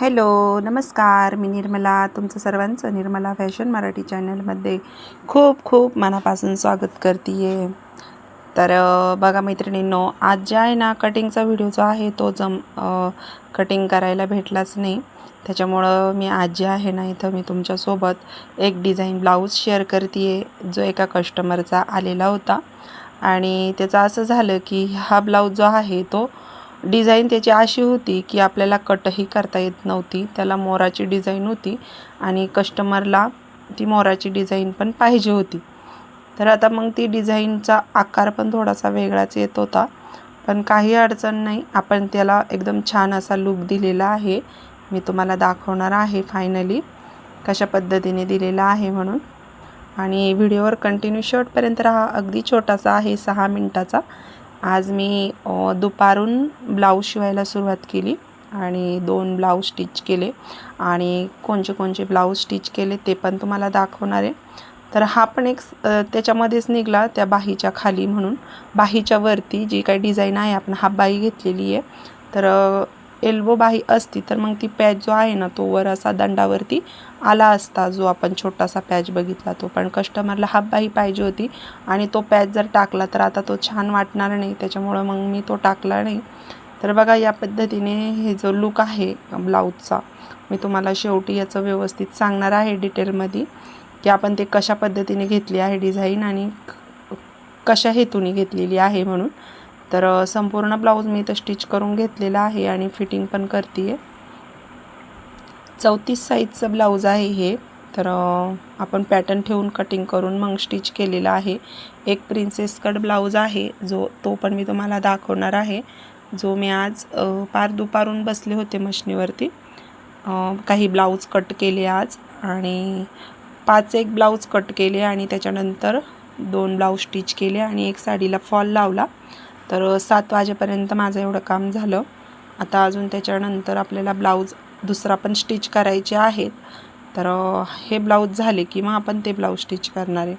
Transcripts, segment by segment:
Hello नमस्कार. मी निर्मला तुमचं सर्वांचं निर्मला फॅशन मराठी चॅनलमध्ये खूप खूप मनापासून स्वागत करते आहे तर बघा मैत्रिणींनो आज जे आहे ना कटिंगचा व्हिडिओ जो आहे तो जम कटिंग करायला भेटलाच नाही. त्याच्यामुळं मी आज जे आहे ना इथं मी तुमच्यासोबत एक डिझाईन ब्लाऊज शेअर करते आहे जो एका कस्टमरचा आलेला होता. आणि त्याचं असं झालं की हा ब्लाऊज जो आहे तो डिझाईन त्याची अशी होती की आपल्याला कटही करता येत नव्हती. त्याला मोराची डिझाईन होती आणि कस्टमरला ती मोराची डिझाईन पण पाहिजे होती. तर आता मग ती डिझाईनचा आकार पण थोडासा वेगळाच येत होता. पण काही अडचण नाही. आपण त्याला एकदम छान असा लुक दिलेला आहे. मी तुम्हाला दाखवणार आहे फायनली कशा पद्धतीने दिलेला आहे म्हणून. आणि व्हिडिओवर कंटिन्यू शॉर्टपर्यंत राहा. अगदी छोटासा आहे सहा मिनटाचा. आज मी दुपारून ब्लाऊज शिवायला सुरुवात केली आणि दोन ब्लाऊज स्टिच केले आणि कोणचे कोणचे ब्लाऊज स्टिच केले ते पण तुम्हाला दाखवणार आहे. तर हा पण एक त्याच्यामध्येच निघला त्या बाहीच्या खाली म्हणून. बाहीच्या वरती जी काही डिझाईन आहे आपण हा बाही घेतलेली आहे. तर एल्बो बाही असती तर मग ती पॅच जो आहे ना तो वर असा दंडावरती आला असता जो आपण छोटासा पॅच बघितला तो. पण कस्टमरला हाफ बाही पाहिजे होती आणि तो पॅच जर टाकला तर आता तो छान वाटणार नाही. त्याच्यामुळं मग मी तो टाकला नाही. तर बघा या पद्धतीने हे जो लुक आहे ब्लाऊजचा मी तुम्हाला शेवटी याचं व्यवस्थित सांगणार आहे डिटेलमध्ये की आपण ते कशा पद्धतीने घेतली आहे डिझाईन आणि कशा हेतूने घेतलेली आहे म्हणून. तर संपूर्ण ब्लाऊज मी इथं स्टिच करून घेतलेला आहे आणि फिटिंग पण करते आहे चौतीस साईजचं ब्लाऊज आहे हे. तर आपण पॅटर्न ठेवून कटिंग करून मग स्टिच केलेला आहे. एक प्रिन्सेस कट ब्लाऊज आहे जो तो पण मी तुम्हाला दाखवणार आहे. जो मी आज पार दुपारून बसले होते मशनीवरती. काही ब्लाऊज कट केले आज आणि पाच एक ब्लाऊज कट केले आणि त्याच्यानंतर दोन ब्लाऊज स्टिच केले आणि एक साडीला फॉल लावला. तर सात वाजेपर्यंत माझं एवढं काम झालं. आता अजून त्याच्यानंतर आपल्याला ब्लाऊज दुसरा पण स्टिच करायचे आहेत. तर हे ब्लाऊज झाले की मग आपण ते ब्लाऊज स्टिच करणार आहे.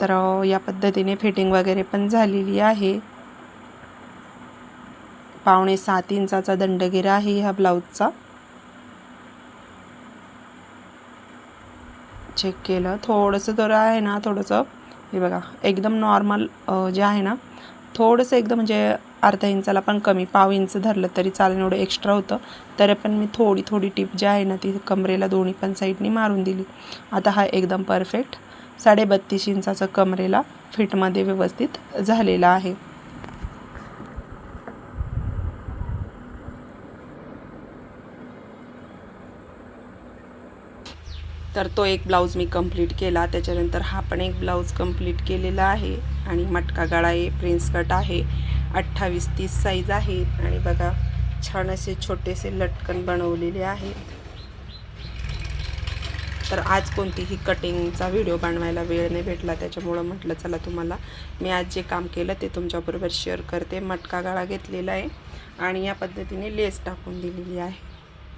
तर या पद्धतीने फिटिंग वगैरे पण झालेली आहे. पावणे सात इंचाचा दंडगिरा आहे ह्या ब्लाऊजचा. चेक केलं. थोडंसं तर आहे ना थोडंसं हे बघा एकदम नॉर्मल जे आहे ना थोडंसं एकदम म्हणजे अर्धा इंचाला पण कमी पाव इंच धरलं तरी चालेल एवढं एक्स्ट्रा होतं. तरी पण मी थोडी थोडी टिप जी आहे ना ती कमरेला दोन्ही पण साईडनी मारून दिली. आता हा एकदम परफेक्ट साडेबत्तीस इंचाचं कमरेला फिटमध्ये व्यवस्थित झालेला आहे. तर तो एक ब्लाऊज मी कंप्लीट केला. त्याच्यानंतर हा पण एक ब्लाऊज कंप्लीट केलेला आहे. आणि मटका गळा आहे प्रिन्स कट आहे. अठ्ठावीस तीस साईज आहे. आणि बघा छान असे छोटेसे लटकन बनवलेले आहेत तर आज कोणतीही कटिंगचा व्हिडिओ बनवायला वेळ नाही भेटला. त्याच्यामुळं म्हटलं चला तुम्हाला मी आज जे काम केलं ते तुमच्याबरोबर शेअर करते. मटका गळा घेतलेला आहे. आणि या पद्धतीने लेस टाकून दिलेली आहे.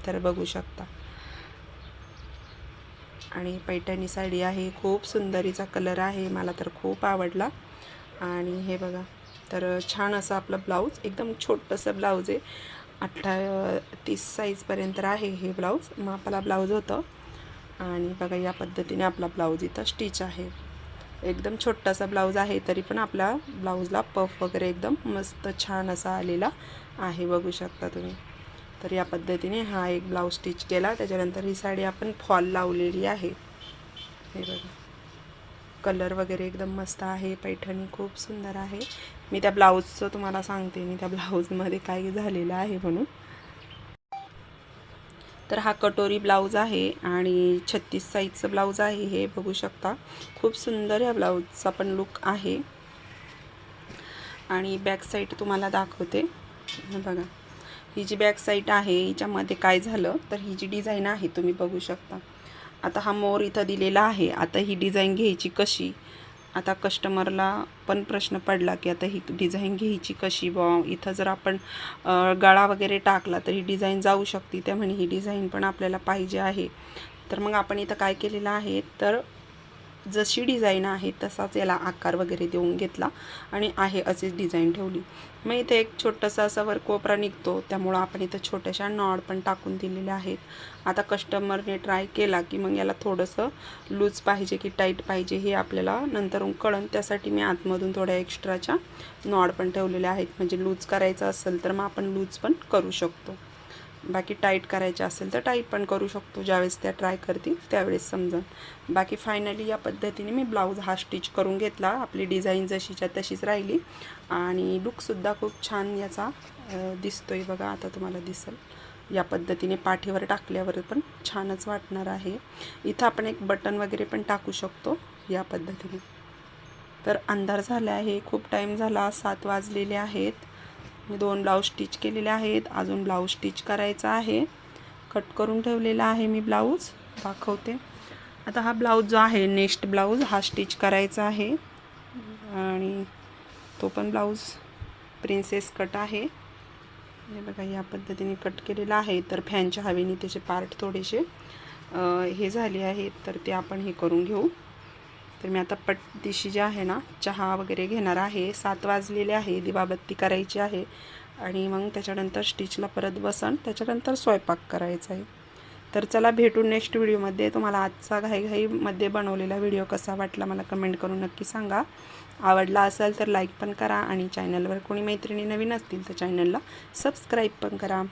तर बघू शकता. आणि पैठणी साडी आहे खूप सुंदरीचा कलर आहे मला तर खूप आवडला. आणि हे बघा तर छान असं आपलं ब्लाऊज एकदम छोटंसं ब्लाऊज आहे. अठ्ठा तीस साईजपर्यंत आहे हे ब्लाऊज मापाला ब्लाऊज होतं. आणि बघा या पद्धतीने आपला ब्लाऊज इथं स्टिच आहे. एकदम छोटासा ब्लाऊज आहे तरी पण आपल्या ब्लाऊजला पफ वगैरे एकदम मस्त छान असा आलेला आहे बघू शकता तुम्ही. तर या पद्धतीने हा एक ब्लाऊज स्टिच केला. त्याच्यानंतर ही साडी आपण फॉल लावलेली आहे. हे बघा. कलर वगैरे एकदम मस्त आहे. पैठणी खूप सुंदर आहे. मी त्या ब्लाऊजचं तुम्हाला सांगते. मी त्या ब्लाऊजमध्ये काय झालेलं आहे म्हणून. तर हा कटोरी ब्लाऊज आहे आणि छत्तीस साईजचं ब्लाऊज आहे हे बघू शकता. खूप सुंदर या ब्लाऊजचा पण लुक आहे. आणि बॅक साईड तुम्हाला दाखवते. बघा. ही जी बॅक साईड आहे हिच्यामध्ये काय झालं तर ही जी डिझाईन आहे तुम्ही बघू शकता. आता हा मोर इथं दिलेला आहे. आता ही डिझाईन घ्यायची कशी? आता कस्टमरला पण प्रश्न पडला की आता ही डिझाईन घ्यायची कशी? बॉ इथं जर आपण गळा वगैरे टाकला तर ही डिझाईन जाऊ शकते. त्यामुळे ही डिझाईन पण आपल्याला पाहिजे आहे. तर मग आपण इथं काय केलेलं आहे? तर जशी डिझाईन आहे तसाच याला आकार वगैरे देऊन घेतला आणि आहे अशीच डिझाईन ठेवली. मग इथे एक छोटासा असा वर कोपरा निघतो. त्यामुळं आपण इथं छोट्याशा नॉड पण टाकून दिलेले आहेत. आता कस्टमरने ट्राय केला की मग याला थोडंसं लूज पाहिजे की टाईट पाहिजे हे आपल्याला नंतर कळन. त्यासाठी मी आतमधून थोड्या एक्स्ट्राच्या नॉड पण ठेवलेल्या आहेत. म्हणजे लूज करायचं असेल तर मग आपण लूज पण करू शकतो. बाकी टाईट करायचे असेल तर टाईट पण करू शकतो. ज्यावेळेस त्या ट्राय करतील त्यावेळेस समजन. बाकी फायनली या पद्धतीने मी ब्लाऊज हा स्टिच करून घेतला. आपली डिझाईन जशीच्या तशीच राहिली. आणि लुकसुद्धा खूप छान याचा दिसतो दिसतोय बघा. आता तुम्हाला दिसेल. या पद्धतीने पाठीवर टाकल्यावर पण छानच वाटणार आहे. इथं आपण एक बटन वगैरे पण टाकू शकतो या पद्धतीने. तर अंधार झाला आहे. खूप टाईम झाला. सात वाजलेले आहेत. मी दोन ब्लाऊज स्टिच केलेले आहेत. अजून ब्लाऊज स्टिच करायचा आहे. कट करून ठेवलेला आहे मी ब्लाऊज. दाखवते. आता हा ब्लाऊज जो आहे नेक्स्ट ब्लाऊज हा स्टिच करायचा आहे. आणि तो पण ब्लाऊज प्रिन्सेस कट आहे. हे बघा या पद्धतीने कट केलेला आहे. तर फॅनच्या हवेने त्याचे पार्ट थोडेसे हे झाले आहेत. तर ते आपण हे करून घेऊ. तर मी आता पटदिशी जे आहे ना चहा वगैरे घेणार आहे. सात वाजलेले आहे दिवाबत्ती करायची आहे. आणि मग त्याच्यानंतर स्टिचला परत बसन. त्याच्यानंतर स्वयंपाक करायचा आहे. तर चला भेटू नेक्स्ट व्हिडिओमध्ये तुम्हाला आजचा घाईघाईमध्ये बनवलेला व्हिडिओ कसा वाटला मला कमेंट करून नक्की सांगा. आवडला असेल तर लाईक पण करा आणि चॅनलवर कोणी मैत्रिणी नवीन असतील तर चॅनलला सबस्क्राईब पण करा.